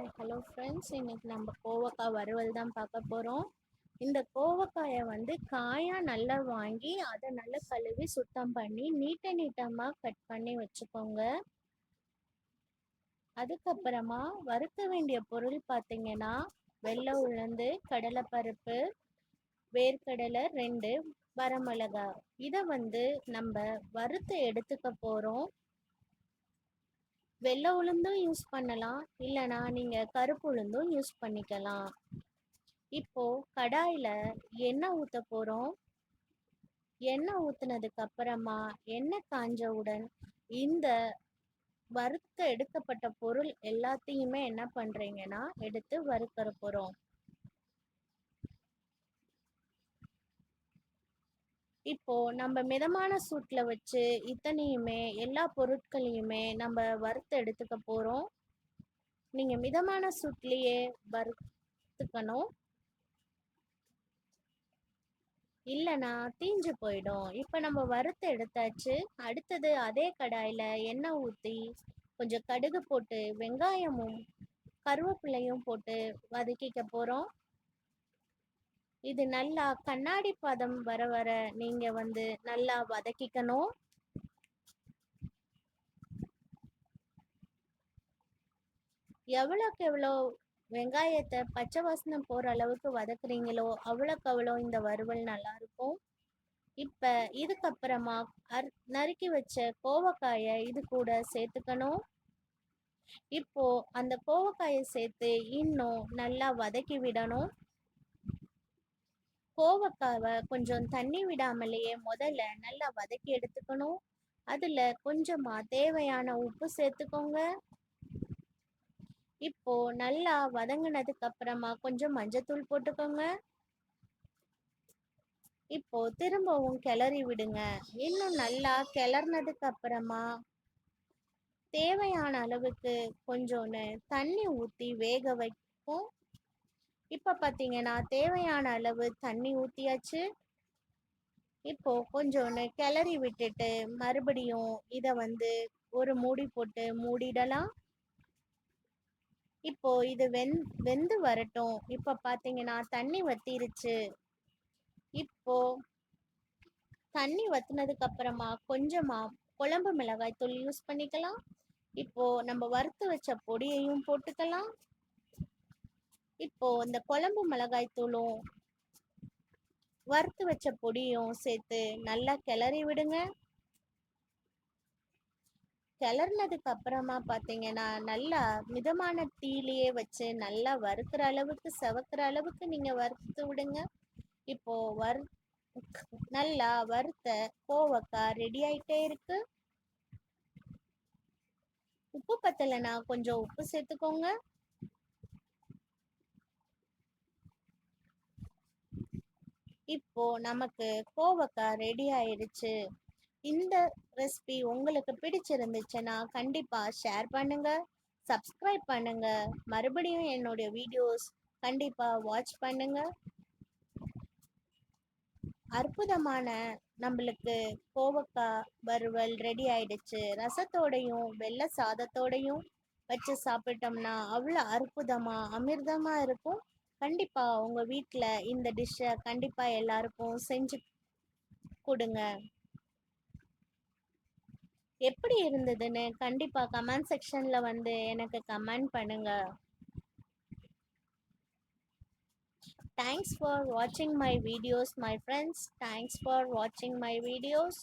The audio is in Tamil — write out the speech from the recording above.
ஹாய் ஹலோ ஃப்ரெண்ட்ஸ் இன்னைக்கு நம்ம கோவக்காய் வறுவல் தான் பார்க்க போகிறோம் இந்த கோவக்காயை வந்து காயாக நல்லா வாங்கி அதை நல்லா கழுவி சுத்தம் பண்ணி நீட்ட நீட்டமாக கட் பண்ணி வச்சுக்கோங்க. அதுக்கப்புறமா வறுக்க வேண்டிய பொருள் பார்த்தீங்கன்னா வெள்ளை உளுந்து கடலைப்பருப்பு வேர்க்கடலை ரெண்டு வரமிளகா இதை வந்து நம்ம வறுத்து எடுத்துக்க போகிறோம் வெள்ளை உளுந்தும் யூஸ் பண்ணலாம். இல்லைனா நீங்கள் கருப்பு உளுந்தும் யூஸ் பண்ணிக்கலாம். இப்போ கடாயில் எண்ணெய் ஊற்ற போகிறோம் எண்ணெய் ஊற்றுனதுக்கு அப்புறமா எண்ணெய் காஞ்சவுடன் இந்த வறுத்த எடுக்கப்பட்ட பொருள் எல்லாத்தையுமே என்ன பண்ணுறீங்கன்னா எடுத்து வறுக்கிற போகிறோம் இப்போ நம்ம மிதமான சூட்டில் வச்சு இத்தனையுமே எல்லா பொருட்களையுமே நம்ம வறுத்து எடுத்துக்க போகிறோம் நீங்கள் மிதமான சூட்லேயே வறுத்துக்கணும். இல்லைனா தீஞ்சு போயிடும். இப்போ நம்ம வறுத்து எடுத்தாச்சு. அடுத்தது அதே கடாயில் எண்ணெய் ஊற்றி கொஞ்சம் கடுகு போட்டு வெங்காயமும் கருவேப்பிலையும் போட்டு வதக்கிக்க போகிறோம் இது நல்லா கண்ணாடி பதம் வர வர நீங்க வந்து நல்லா வதக்கிக்கணும். எவ்வளோக்கு எவ்வளோ வெங்காயத்தை பச்சை வாசனம் போகிற அளவுக்கு வதக்குறீங்களோ அவ்வளோக்கு அவ்வளோ இந்த வறுவல் நல்லா இருக்கும். இப்போ இதுக்கப்புறமா அர் நறுக்கி வச்ச கோவக்காயை இது கூட சேர்த்துக்கணும். இப்போ அந்த கோவக்காயை சேர்த்து இன்னும் நல்லா வதக்கி விடணும். கோவக்காவை கொஞ்சம் தண்ணி விடாமலேயே முதல்ல நல்லா வதக்கி எடுத்துக்கணும். அதில் கொஞ்சமாக தேவையான உப்பு சேர்த்துக்கோங்க. இப்போ நல்லா வதங்கினதுக்கு அப்புறமா கொஞ்சம் மஞ்சத்தூள் போட்டுக்கோங்க. இப்போ திரும்பவும் கிளறி விடுங்க. இன்னும் நல்லா கிளறினதுக்கு அப்புறமா தேவையான அளவுக்கு கொஞ்சோன்னு தண்ணி ஊற்றி வேக வைப்போம். இப்போ பார்த்தீங்கன்னா தேவையான அளவு தண்ணி ஊற்றியாச்சு இப்போ கொஞ்சோன்னு கிளறி விட்டுட்டு மறுபடியும் இதை வந்து ஒரு மூடி போட்டு மூடிடலாம். இப்போ இது வெந் வெந்து வரட்டும். இப்போ பார்த்தீங்கன்னா தண்ணி வத்திருச்சு. இப்போ தண்ணி வத்தினதுக்கு அப்புறமா கொஞ்சமா குழம்பு மிளகாய் தூள் யூஸ் பண்ணிக்கலாம். இப்போ நம்ம வறுத்து வச்ச பொடியையும் போட்டுக்கலாம். இப்போ இந்த குழம்பு மிளகாய் தூளும் வறுத்து வச்ச பொடியும் சேர்த்து நல்லா கிளறி விடுங்க. கிளறினதுக்கு அப்புறமா பார்த்தீங்கன்னா நல்லா மிதமான தீலையே வச்சு நல்லா வறுக்கிற அளவுக்கு செவக்கிற அளவுக்கு நீங்கள் வறுத்து விடுங்க. இப்போ வறு நல்லா வறுத்த கோவக்காய் ரெடி ஆயிட்டே இருக்கு. உப்பு பத்தலைன்னா கொஞ்சம் உப்பு சேர்த்துக்கோங்க. இப்போ நமக்கு கோவக்காய் ரெடி ஆயிடுச்சு. இந்த ரெசிபி உங்களுக்கு பிடிச்சிருந்துச்சுன்னா கண்டிப்பாக ஷேர் பண்ணுங்க சப்ஸ்கிரைப் பண்ணுங்க. மறுபடியும் என்னுடைய வீடியோஸ் கண்டிப்பாக வாட்ச் பண்ணுங்க. அற்புதமான நம்மளுக்கு கோவக்காய் வறுவல் ரெடி ஆயிடுச்சு. ரசத்தோடையும் வெள்ளை சாதத்தோடையும் வச்சு சாப்பிட்டோம்னா அவ்வளோ அற்புதமாக அமிர்தமாக இருக்கும். கண்டிப்பா உங்க வீட்டில் இந்த டிஷ்ஷை கண்டிப்பா எல்லாருக்கும் செஞ்சு கொடுங்க. எப்படி இருந்ததுன்னு கண்டிப்பா கமெண்ட் செக்ஷன்ல வந்து எனக்கு கமெண்ட் பண்ணுங்க. தேங்க்ஸ் ஃபார் வாட்சிங் my videos my friends thanks for வாட்சிங் மை வீடியோஸ்